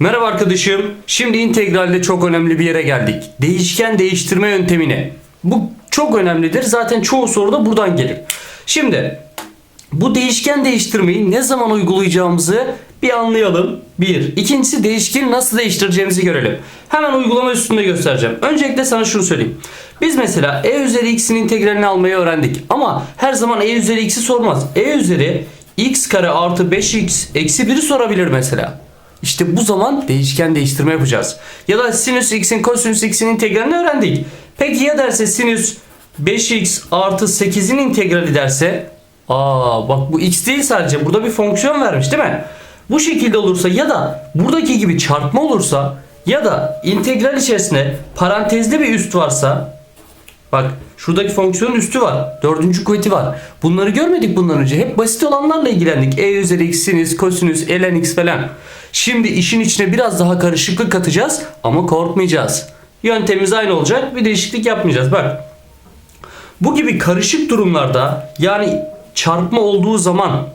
Merhaba arkadaşım. Şimdi integralde çok önemli bir yere geldik. Değişken değiştirme yöntemine. Bu çok önemlidir. Zaten çoğu soru da buradan gelir. Şimdi bu değişken değiştirmeyi ne zaman uygulayacağımızı bir anlayalım. Bir. İkincisi değişkeni nasıl değiştireceğimizi görelim. Hemen uygulama üstünde göstereceğim. Öncelikle sana şunu söyleyeyim. Biz mesela e üzeri x'in integralini almayı öğrendik. Ama her zaman e üzeri x'i sormaz. e üzeri x kare artı 5x eksi 1'i sorabilir mesela. İşte bu zaman değişken değiştirme yapacağız. Ya da sinüs x'in kosinüs x'in integralini öğrendik. Peki ya derse sinüs 5x artı 8'in integrali derse Aa bak bu x değil sadece burada bir fonksiyon vermiş değil mi? Bu şekilde olursa ya da buradaki gibi çarpma olursa ya da integral içerisinde parantezli bir üst varsa Bak şuradaki fonksiyonun üstü var. Dördüncü kuvveti var. Bunları görmedik bundan önce. Hep basit olanlarla ilgilendik. E üzeri x sinüs, kosinüs, ln x falan. Şimdi işin içine biraz daha karışıklık katacağız ama korkmayacağız. Yöntemimiz aynı olacak. Bir değişiklik yapmayacağız. Bak. Bu gibi karışık durumlarda yani çarpma olduğu zaman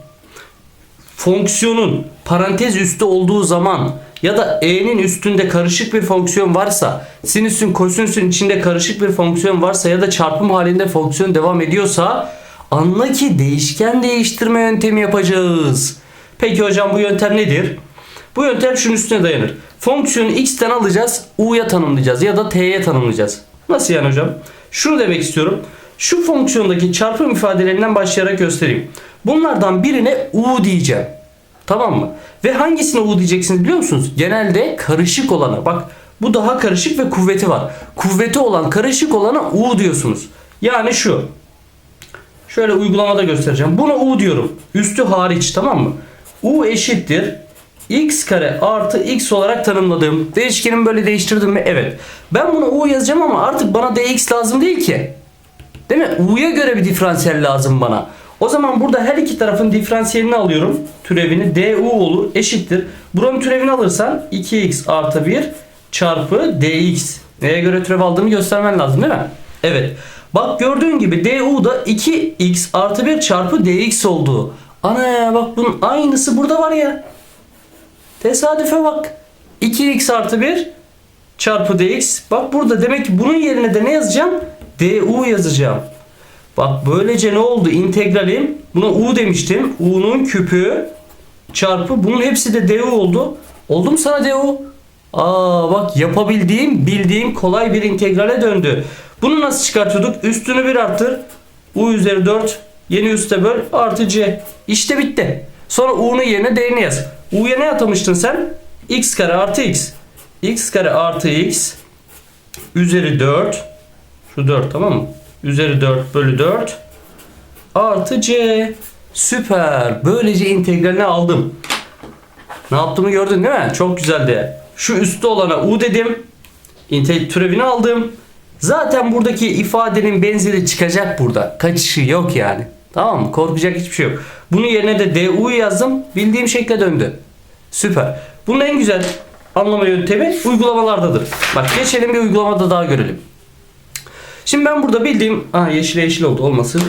fonksiyonun parantez üstü olduğu zaman ya da e'nin üstünde karışık bir fonksiyon varsa, sinüsün kosinüsün içinde karışık bir fonksiyon varsa ya da çarpım halinde fonksiyon devam ediyorsa anla ki değişken değiştirme yöntemi yapacağız. Peki hocam bu yöntem nedir? Bu yöntem şunun üstüne dayanır. Fonksiyonu x'ten alacağız, u'ya tanımlayacağız ya da t'ye tanımlayacağız. Nasıl yani hocam? Şunu demek istiyorum. Şu fonksiyondaki çarpım ifadelerinden başlayarak göstereyim. Bunlardan birine u diyeceğim. Tamam mı? Ve hangisine u diyeceksiniz biliyor musunuz? Genelde karışık olana. Bak bu daha karışık ve kuvveti var. Kuvveti olan karışık olana u diyorsunuz. Yani şu. Şöyle uygulamada göstereceğim. Buna u diyorum. Üstü hariç tamam mı? u eşittir x kare artı x olarak tanımladım. Değişkenimi böyle değiştirdim mi? Evet. Ben buna u yazacağım ama artık bana dx lazım değil ki. Değil mi? U'ya göre bir diferansiyel lazım bana. O zaman burada her iki tarafın diferansiyelini alıyorum. Türevini du olur eşittir. Buranın türevini alırsan 2x artı 1 çarpı dx. Neye göre türev aldığımı göstermen lazım değil mi? Evet. Bak gördüğün gibi du da 2x artı 1 çarpı dx oldu. Ana bak bunun aynısı burada var ya. Tesadüfe bak. 2x artı 1 çarpı dx. Bak burada demek ki bunun yerine de ne yazacağım? du yazacağım. Bak böylece ne oldu? İntegralim buna u demiştim. u'nun küpü çarpı bunun hepsi de du oldu. Oldu mu sana du? Aa bak yapabildiğim, bildiğim kolay bir integrale döndü. Bunu nasıl çıkartıyorduk? Üstünü bir arttır. u üzeri 4 yeni üste böl artı c. İşte bitti. Sonra u'nun yerine d'ni yaz. U'ya ne atamıştın sen? x kare artı x. x kare artı x üzeri 4 şu 4 tamam mı? Üzeri 4 bölü 4 artı c. Süper. Böylece integralini aldım. Ne yaptığımı gördün değil mi? Çok güzeldi. Şu üstte olana u dedim. İntegral türevini aldım. Zaten buradaki ifadenin benzeri çıkacak burada. Kaçışı yok yani. Tamam mı? Korkacak hiçbir şey yok. Bunun yerine de du yazdım. Bildiğim şekle döndü. Süper. Bunun en güzel anlama yöntemi uygulamalardadır. Bak geçelim bir uygulamada daha görelim. Şimdi ben burada bildiğim... Aa yeşil yeşil oldu olmasın.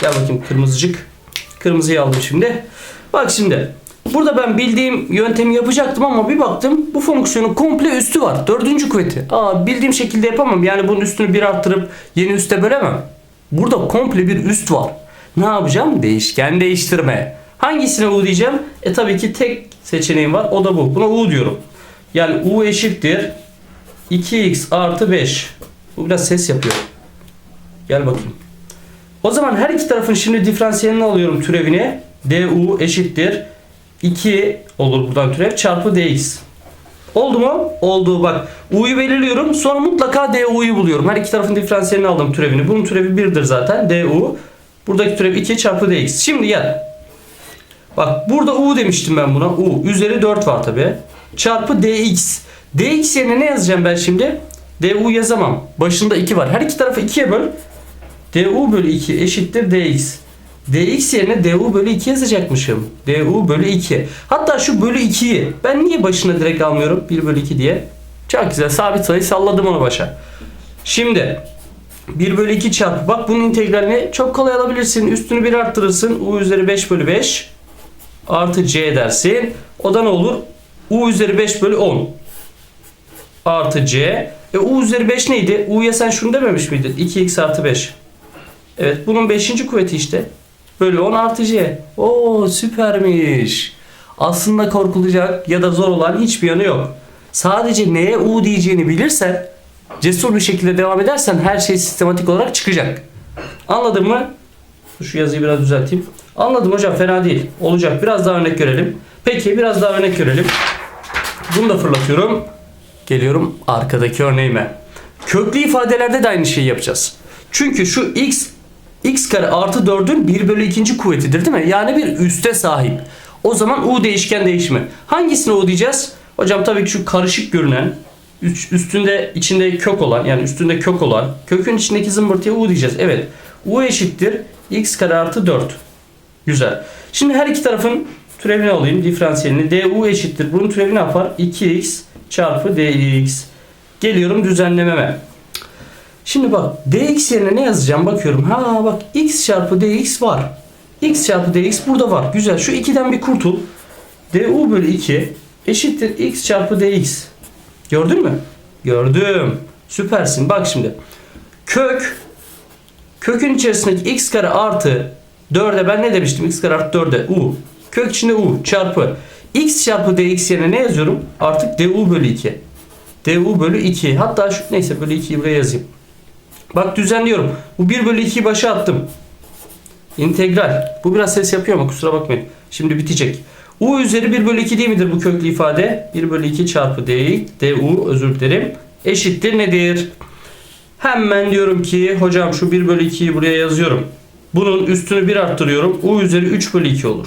Gel bakayım kırmızıcık. Kırmızıyı aldım şimdi. Bak şimdi. Burada ben bildiğim yöntemi yapacaktım ama bir baktım bu fonksiyonun komple üstü var. Dördüncü kuvveti. Aa bildiğim şekilde yapamam. Yani bunun üstünü bir arttırıp yeni üste bölemem. Burada komple bir üst var. Ne yapacağım? Değişken değiştirme. Hangisine u diyeceğim? E tabii ki tek seçeneğim var. O da bu. Buna u diyorum. Yani u eşittir 2x artı 5. Bu biraz ses yapıyor. Gel bakayım. O zaman her iki tarafın şimdi diferansiyelini alıyorum türevini. du eşittir 2 olur buradan türev çarpı dx. Oldu mu? Oldu bak. U'yu belirliyorum. Sonra mutlaka du'yu buluyorum. Her iki tarafın diferansiyelini aldım türevini. Bunun türevi 1'dir zaten. du. Buradaki türev 2 çarpı dx. Şimdi gel. Bak burada u demiştim ben buna. u. Üzeri 4 var tabi. Çarpı dx. dx yerine ne yazacağım ben şimdi? du yazamam. Başında 2 var. Her iki tarafı 2'ye böl. du bölü 2 eşittir dx. dx yerine du bölü 2 yazacakmışım. du bölü 2. Hatta şu bölü 2'yi ben niye başına direkt almıyorum? 1 bölü 2 diye. Çok güzel sabit sayı salladım onu başa. Şimdi 1 bölü 2 çarpı. Bak bunun integralini çok kolay alabilirsin. Üstünü 1 arttırırsın. u üzeri 5 bölü 5 artı c dersin. O da ne olur? U üzeri 5 bölü 10 artı C. E U üzeri 5 neydi? U'ya sen şunu dememiş miydin? 2x artı 5. Evet bunun 5. kuvveti işte. Bölü 10 artı C. Oo süpermiş. Aslında korkulacak ya da zor olan hiçbir yanı yok. Sadece neye U diyeceğini bilirsen, cesur bir şekilde devam edersen her şey sistematik olarak çıkacak. Anladın mı? Şu yazıyı biraz düzelteyim. Anladım hocam fena değil. Olacak. Biraz daha örnek görelim. Peki biraz daha örnek görelim. Bunu da fırlatıyorum. Geliyorum arkadaki örneğime. Köklü ifadelerde de aynı şeyi yapacağız. Çünkü şu x x kare artı 4'ün 1 bölü 2. kuvvetidir değil mi? Yani bir üste sahip. O zaman u değişken değişimi. Hangisine u diyeceğiz? Hocam tabii ki şu karışık görünen üst- üstünde içinde kök olan yani üstünde kök olan kökün içindeki zımbırtıya u diyeceğiz. Evet. u eşittir x kare artı 4. Güzel. Şimdi her iki tarafın türevini alayım. Diferansiyelini. du eşittir. Bunun türevi ne yapar? 2x çarpı dx. Geliyorum düzenlememe. Şimdi bak dx yerine ne yazacağım bakıyorum. Ha bak x çarpı dx var. x çarpı dx burada var. Güzel. Şu 2'den bir kurtul. du bölü 2 eşittir x çarpı dx. Gördün mü? Gördüm. Süpersin. Bak şimdi. Kök kökün içerisindeki x kare artı 4'e ben ne demiştim? x kare artı 4'e u. Kök içinde u çarpı x çarpı dx yerine ne yazıyorum? Artık du bölü 2. du bölü 2. Hatta şu, neyse bölü 2'yi buraya yazayım. Bak düzenliyorum. Bu 1 bölü 2'yi başa attım. İntegral. Bu biraz ses yapıyor ama kusura bakmayın. Şimdi bitecek. U üzeri 1 bölü 2 değil midir bu köklü ifade? 1 bölü 2 çarpı d, du özür dilerim. Eşittir nedir? Hemen diyorum ki hocam şu 1 bölü 2'yi buraya yazıyorum. Bunun üstünü 1 arttırıyorum. U üzeri 3 bölü 2 olur.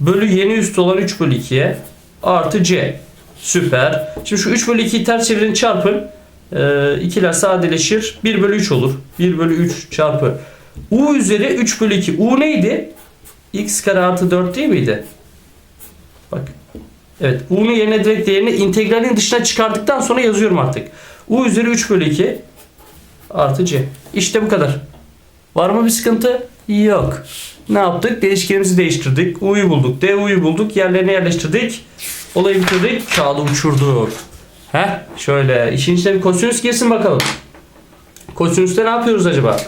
Bölü yeni üstü olan 3 bölü 2'ye artı c. Süper. Şimdi şu 3 bölü 2'yi ters çevirin çarpın. Ee, ikiler sadeleşir. 1 bölü 3 olur. 1 bölü 3 çarpı. U üzeri 3 bölü 2. U neydi? x kare artı 4 değil miydi? Evet. U'nun yerine direkt değerini integralin dışına çıkardıktan sonra yazıyorum artık. U üzeri 3 bölü 2 artı c. İşte bu kadar. Var mı bir sıkıntı? Yok. Ne yaptık? Değişkenimizi değiştirdik. U'yu bulduk. Du'yu bulduk. Yerlerine yerleştirdik. Olayı bitirdik. Kağıdı uçurduk. Heh. Şöyle. işin içine bir kosinüs girsin bakalım. Kosinüste ne yapıyoruz acaba?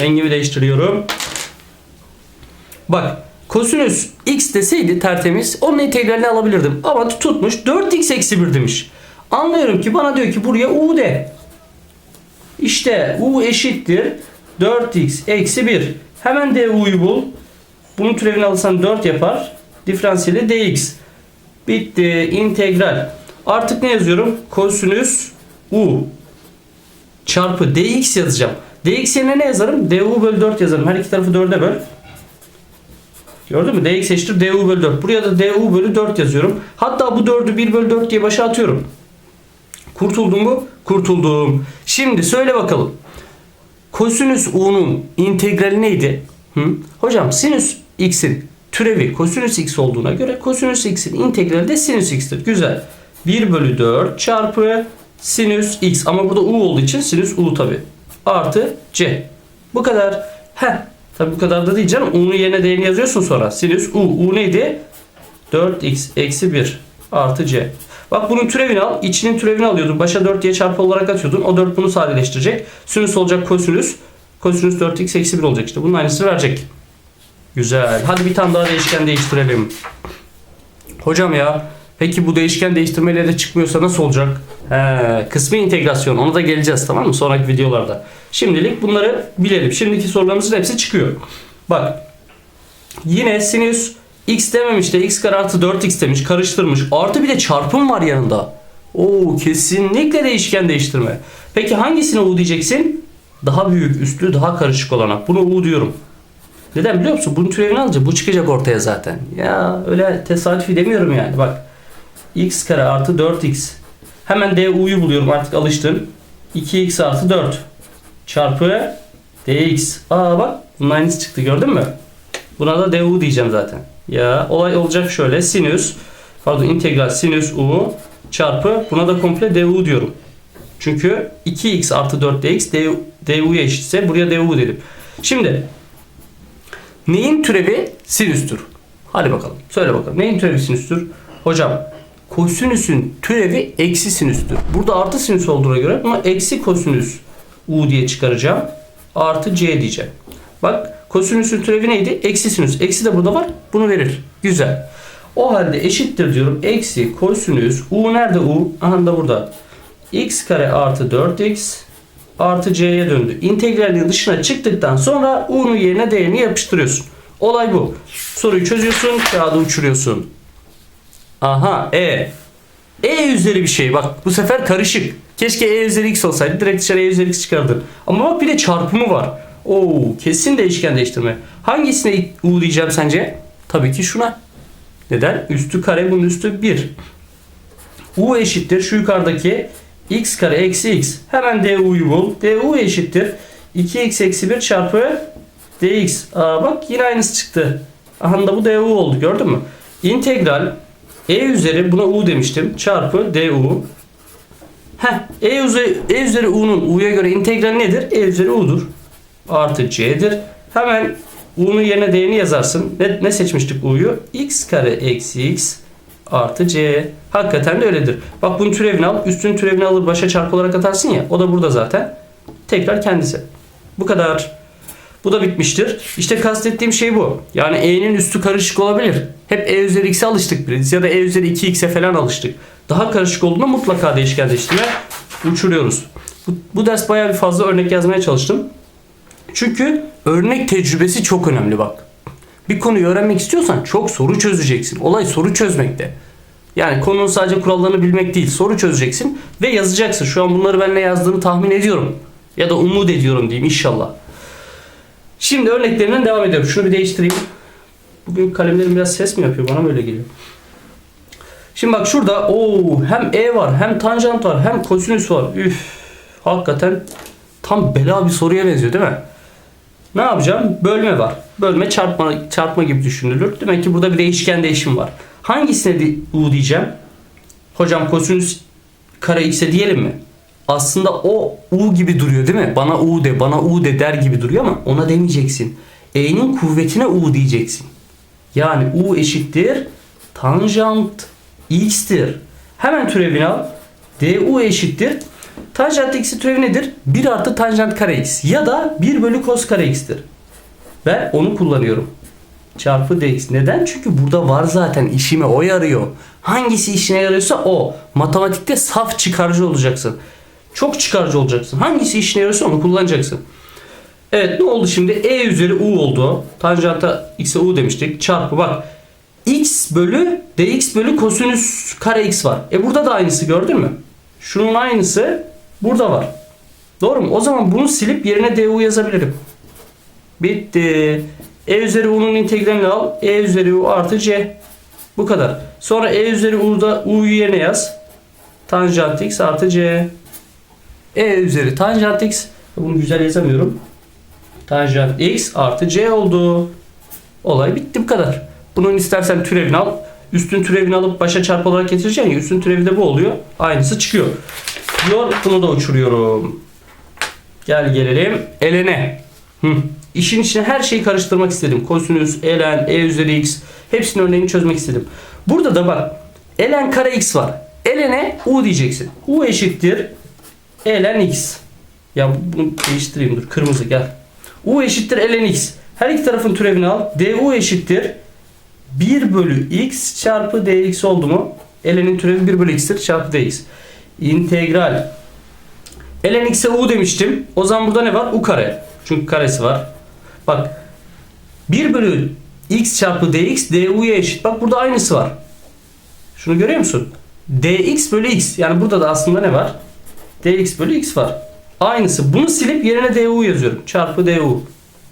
Rengimi değiştiriyorum. Bak. Kosinüs x deseydi tertemiz onun integralini alabilirdim. Ama tutmuş 4x eksi 1 demiş. Anlıyorum ki bana diyor ki buraya u de. İşte u eşittir 4x eksi 1. Hemen du'yu bul. Bunun türevini alırsan 4 yapar. Diferansiyeli dx. Bitti. İntegral. Artık ne yazıyorum? Kosinüs u çarpı dx yazacağım. dx yerine ne yazarım? du bölü 4 yazarım. Her iki tarafı 4'e böl. Gördün mü? dx eşittir du bölü 4. Buraya da du bölü 4 yazıyorum. Hatta bu 4'ü 1 bölü 4 diye başa atıyorum. Kurtuldum mu? Kurtuldum. Şimdi söyle bakalım. Kosinüs u'nun integrali neydi? Hı? Hocam sinüs x'in türevi kosinüs x olduğuna göre kosinüs x'in integrali de sinüs x'tir. Güzel. 1 bölü 4 çarpı sinüs x. Ama burada u olduğu için sinüs u tabi. Artı c. Bu kadar. Heh. Tabi bu kadar da değil canım. U'nun yerine değerini yazıyorsun sonra. Sinüs u. U neydi? 4x eksi 1 artı c. Bak bunun türevini al. İçinin türevini alıyordun. Başa 4 diye çarpı olarak atıyordun. O 4 bunu sadeleştirecek. Sinüs olacak kosinüs. Kosinüs 4x eksi 1 olacak işte. Bunun aynısını verecek. Güzel. Hadi bir tane daha değişken değiştirelim. Hocam ya peki bu değişken değiştirmeyle de çıkmıyorsa nasıl olacak? He, kısmi integrasyon. Ona da geleceğiz tamam mı? Sonraki videolarda. Şimdilik bunları bilelim. Şimdiki sorularımızın hepsi çıkıyor. Bak. Yine sinüs x dememiş de x kare artı 4x demiş. Karıştırmış. Artı bir de çarpım var yanında. Oo kesinlikle değişken değiştirme. Peki hangisine u diyeceksin? Daha büyük, üstlü, daha karışık olana. Bunu u diyorum. Neden biliyor musun? Bunun türevini alınca bu çıkacak ortaya zaten. Ya öyle tesadüfi demiyorum yani. Bak. X kare artı 4x. Hemen du'yu buluyorum artık alıştım. 2x artı 4 çarpı dx. Aa bak aynısı çıktı gördün mü? Buna da du diyeceğim zaten. Ya olay olacak şöyle. Sinüs pardon integral sinüs u çarpı buna da komple du diyorum. Çünkü 2x artı 4 dx du, du'ya eşitse buraya du dedim. Şimdi neyin türevi sinüstür? Hadi bakalım. Söyle bakalım. Neyin türevi sinüstür? Hocam kosinüsün türevi eksi sinüstür. Burada artı sinüs olduğuna göre ama eksi kosinüs u diye çıkaracağım. Artı c diyeceğim. Bak kosinüsün türevi neydi? Eksi sinüs. Eksi de burada var. Bunu verir. Güzel. O halde eşittir diyorum. Eksi kosinüs u nerede u? Aha da burada. x kare artı 4x artı c'ye döndü. İntegralin dışına çıktıktan sonra u'nun yerine değerini yapıştırıyorsun. Olay bu. Soruyu çözüyorsun, kağıdı uçuruyorsun. Aha e. E üzeri bir şey bak bu sefer karışık. Keşke e üzeri x olsaydı direkt dışarı e üzeri x çıkardın. Ama bak bir de çarpımı var. Oo kesin değişken değiştirme. Hangisine u diyeceğim sence? Tabii ki şuna. Neden? Üstü kare bunun üstü 1. u eşittir şu yukarıdaki x kare eksi x. Hemen du'yu bul. du eşittir 2x eksi 1 çarpı dx. Aa bak yine aynısı çıktı. Aha da bu du oldu gördün mü? İntegral e üzeri buna u demiştim çarpı du. Heh, e üzeri, e üzeri u'nun u'ya göre integral nedir? E üzeri u'dur. Artı c'dir. Hemen u'nun yerine değerini yazarsın. Ne, ne seçmiştik u'yu? x kare eksi x artı c. Hakikaten de öyledir. Bak bunun türevini al. Üstünün türevini alır başa çarpı olarak atarsın ya. O da burada zaten. Tekrar kendisi. Bu kadar. Bu da bitmiştir. İşte kastettiğim şey bu. Yani e'nin üstü karışık olabilir. Hep e üzeri x'e alıştık biz ya da e üzeri 2x'e falan alıştık. Daha karışık olduğunda mutlaka değişken değiştirme uçuruyoruz. Bu, bu ders bayağı bir fazla örnek yazmaya çalıştım. Çünkü örnek tecrübesi çok önemli bak. Bir konuyu öğrenmek istiyorsan çok soru çözeceksin. Olay soru çözmekte. Yani konunun sadece kurallarını bilmek değil, soru çözeceksin ve yazacaksın. Şu an bunları ben ne yazdığını tahmin ediyorum. Ya da umut ediyorum diyeyim inşallah. Şimdi örneklerinden devam ediyorum. Şunu bir değiştireyim. Bugün kalemlerim biraz ses mi yapıyor? Bana mı öyle geliyor? Şimdi bak şurada o hem e var, hem tanjant var, hem kosinüs var. Üf. Hakikaten tam bela bir soruya benziyor değil mi? Ne yapacağım? Bölme var. Bölme çarpma çarpma gibi düşünülür. Demek ki burada bir değişken değişim var. Hangisine u diyeceğim? Hocam kosinüs kare x'e diyelim mi? Aslında o u gibi duruyor değil mi? Bana u de, bana u de der gibi duruyor ama ona demeyeceksin. E'nin kuvvetine u diyeceksin. Yani u eşittir tanjant x'tir. Hemen türevini al. du eşittir. Tanjant x'in türevi nedir? 1 artı tanjant kare x ya da 1 bölü kos kare x'tir. Ben onu kullanıyorum. Çarpı dx. Neden? Çünkü burada var zaten işime o yarıyor. Hangisi işine yarıyorsa o. Matematikte saf çıkarcı olacaksın. Çok çıkarcı olacaksın. Hangisi işine yarıyorsa onu kullanacaksın. Evet ne oldu şimdi? E üzeri u oldu. Tanjanta x'e u demiştik. Çarpı bak. x bölü dx bölü kosinüs kare x var. E burada da aynısı gördün mü? Şunun aynısı burada var. Doğru mu? O zaman bunu silip yerine du yazabilirim. Bitti. E üzeri u'nun integralini al. E üzeri u artı c. Bu kadar. Sonra e üzeri u'da u'yu yerine yaz. Tanjant x artı c. E üzeri tanjant x. Bunu güzel yazamıyorum. Tanjant x artı c oldu. Olay bitti bu kadar. Bunun istersen türevini al. Üstün türevini alıp başa çarpı olarak getireceksin ya. Üstün türevi de bu oluyor. Aynısı çıkıyor. Diyor bunu da uçuruyorum. Gel gelelim. Elene. Hı. İşin içine her şeyi karıştırmak istedim. Kosinüs, elen, e üzeri x. Hepsinin örneğini çözmek istedim. Burada da bak. elen kare x var. Elene u diyeceksin. u eşittir elen x. Ya bunu değiştireyim dur. Kırmızı gel. u eşittir elen x. Her iki tarafın türevini al. du eşittir 1 bölü x çarpı dx oldu mu? Elenin türevi 1 bölü x'tir çarpı dx. İntegral. Ln x'e u demiştim. O zaman burada ne var? u kare. Çünkü karesi var. Bak 1 bölü x çarpı dx du'ya eşit. Bak burada aynısı var. Şunu görüyor musun? dx bölü x. Yani burada da aslında ne var? Dx bölü x var. Aynısı. Bunu silip yerine du yazıyorum. Çarpı du.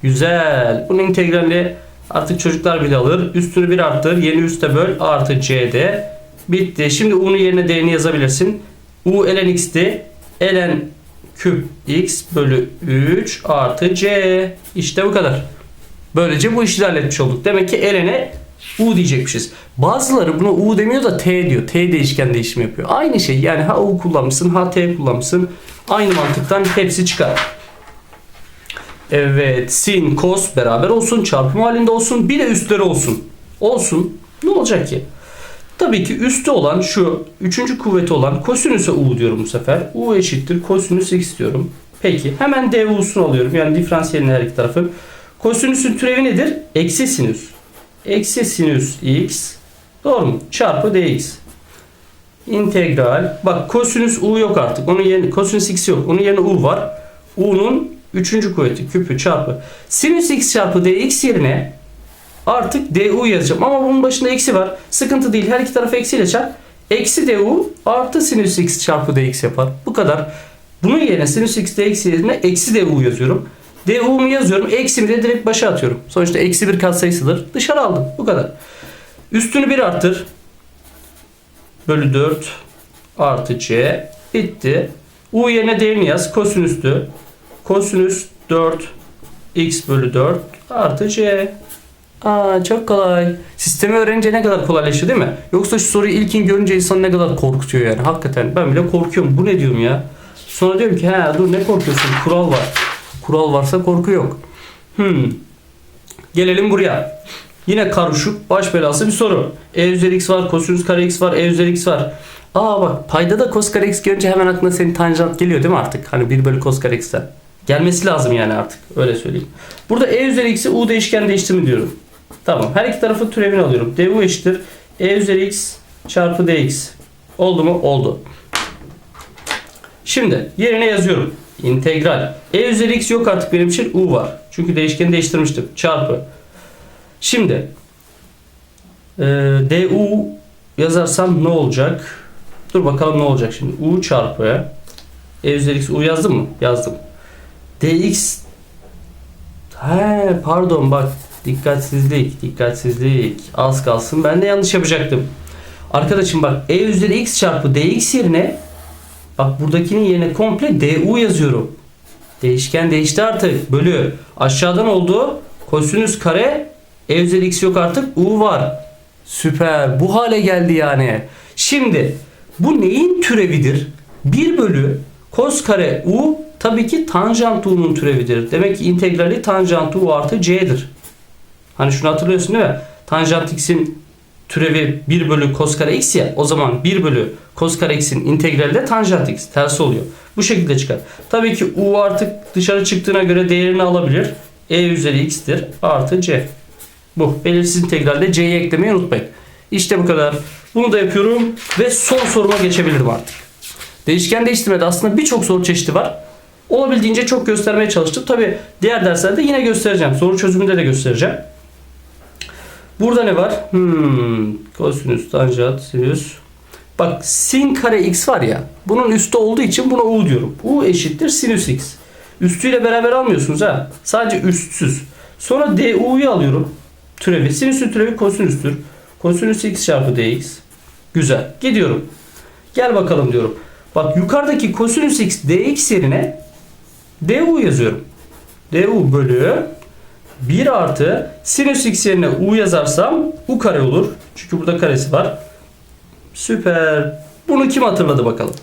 Güzel. Bunun integrali artık çocuklar bile alır. Üstünü bir arttır. Yeni üste böl. Artı c'de. Bitti. Şimdi u'nun yerine d'ni yazabilirsin. u ln x'ti. ln küp x bölü 3 artı c. İşte bu kadar. Böylece bu işi halletmiş olduk. Demek ki ln'e u diyecekmişiz. Bazıları buna u demiyor da t diyor. T değişken değişimi yapıyor. Aynı şey. Yani ha u kullanmışsın ha t kullanmışsın. Aynı mantıktan hepsi çıkar. Evet sin kos beraber olsun çarpım halinde olsun bir de üstleri olsun. Olsun ne olacak ki? Tabii ki üstü olan şu üçüncü kuvveti olan kosinüse u diyorum bu sefer. u eşittir kosinüs x diyorum. Peki hemen du'sunu alıyorum. Yani diferansiyelin her iki tarafı. Kosinüsün türevi nedir? Eksi sinüs. Eksi sinüs x doğru mu? Çarpı dx. İntegral. Bak kosinüs u yok artık. Onun yerine kosinüs x yok. Onun yerine u var. u'nun üçüncü kuvveti küpü çarpı. Sinüs x çarpı dx yerine artık du yazacağım. Ama bunun başında eksi var. Sıkıntı değil. Her iki tarafı eksiyle çarp. Eksi du artı sinüs x çarpı dx yapar. Bu kadar. Bunun yerine sinüs x dx yerine eksi du yazıyorum. Du'mu yazıyorum. Eksimi de direkt başa atıyorum. Sonuçta eksi bir katsayısıdır. Dışarı aldım. Bu kadar. Üstünü bir arttır. Bölü 4 artı c. Bitti. U yerine değerini yaz. Kosinüstü. Kosinüs 4 x bölü 4 artı c. Aa çok kolay. Sistemi öğrenince ne kadar kolaylaşıyor değil mi? Yoksa şu soruyu ilkin görünce insan ne kadar korkutuyor yani. Hakikaten ben bile korkuyorum. Bu ne diyorum ya? Sonra diyorum ki he dur ne korkuyorsun? Kural var. Kural varsa korku yok. Hmm. Gelelim buraya. Yine karışık baş belası bir soru. E üzeri x var, kosinüs kare x var, e üzeri x var. Aa bak payda da kos kare x görünce hemen aklına senin tanjant geliyor değil mi artık? Hani 1 bölü kos kare x'ten. Gelmesi lazım yani artık. Öyle söyleyeyim. Burada e üzeri x'i u değişken değiştirme diyorum. Tamam. Her iki tarafın türevini alıyorum. du eşittir. e üzeri x çarpı dx. Oldu mu? Oldu. Şimdi yerine yazıyorum. İntegral. e üzeri x yok artık benim için u var. Çünkü değişkeni değiştirmiştim. Çarpı. Şimdi e, du yazarsam ne olacak? Dur bakalım ne olacak şimdi. u çarpı e üzeri x u yazdım mı? Yazdım. dx He pardon bak dikkatsizlik dikkatsizlik az kalsın ben de yanlış yapacaktım. Arkadaşım bak e üzeri x çarpı dx yerine bak buradakinin yerine komple du yazıyorum. Değişken değişti artık. Bölü. Aşağıdan oldu. Kosinüs kare e x yok artık. U var. Süper. Bu hale geldi yani. Şimdi bu neyin türevidir? 1 bölü kos kare u tabii ki tanjant u'nun türevidir. Demek ki integrali tanjant u artı c'dir. Hani şunu hatırlıyorsun değil mi? Tanjant x'in türevi 1 bölü kos kare x ya. O zaman 1 bölü kos kare x'in integrali de tanjant x. Tersi oluyor. Bu şekilde çıkar. Tabii ki u artık dışarı çıktığına göre değerini alabilir. e üzeri x'tir. Artı c. Bu. Belirsiz integralde c'yi eklemeyi unutmayın. İşte bu kadar. Bunu da yapıyorum ve son soruma geçebilirim artık. Değişken değiştirmede aslında birçok soru çeşidi var. Olabildiğince çok göstermeye çalıştım. Tabi diğer derslerde yine göstereceğim. Soru çözümünde de göstereceğim. Burada ne var? Hmm, kosinüs, tanjant, sinüs. Bak sin kare x var ya. Bunun üstü olduğu için buna u diyorum. u eşittir sinüs x. Üstüyle beraber almıyorsunuz ha. Sadece üstsüz. Sonra du'yu alıyorum. Türevi. Sinüsün türevi kosinüstür. Kosinüs x çarpı dx. Güzel. Gidiyorum. Gel bakalım diyorum. Bak yukarıdaki kosinüs x dx yerine du yazıyorum. du bölü 1 artı sinüs x yerine u yazarsam u kare olur. Çünkü burada karesi var. Süper. Bunu kim hatırladı bakalım.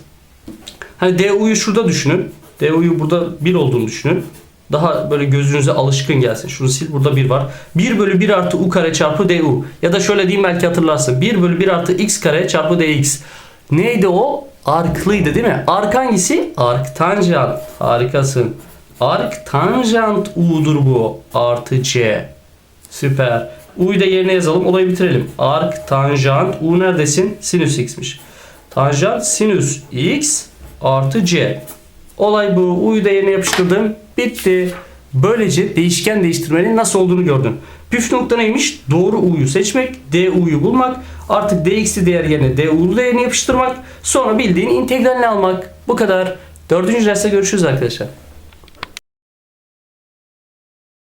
Hani du'yu şurada düşünün. du'yu burada 1 olduğunu düşünün. Daha böyle gözünüze alışkın gelsin. Şunu sil burada 1 var. 1 bölü 1 artı u kare çarpı du. Ya da şöyle diyeyim belki hatırlarsın. 1 bölü 1 artı x kare çarpı dx. Neydi o? Arklıydı değil mi? Ark hangisi? Ark tanjant. Harikasın. Ark tanjant u'dur bu. Artı c. Süper. U'yu da yerine yazalım. Olayı bitirelim. Ark tanjant u neredesin? Sinüs x'miş. Tanjant sinüs x artı c. Olay bu. U'yu da yerine yapıştırdım. Bitti. Böylece değişken değiştirmenin nasıl olduğunu gördün. Püf nokta neymiş? Doğru u'yu seçmek, du'yu bulmak, artık dx'li değer yerine du'lu değerini yapıştırmak, sonra bildiğin integralini almak. Bu kadar. Dördüncü derste görüşürüz arkadaşlar.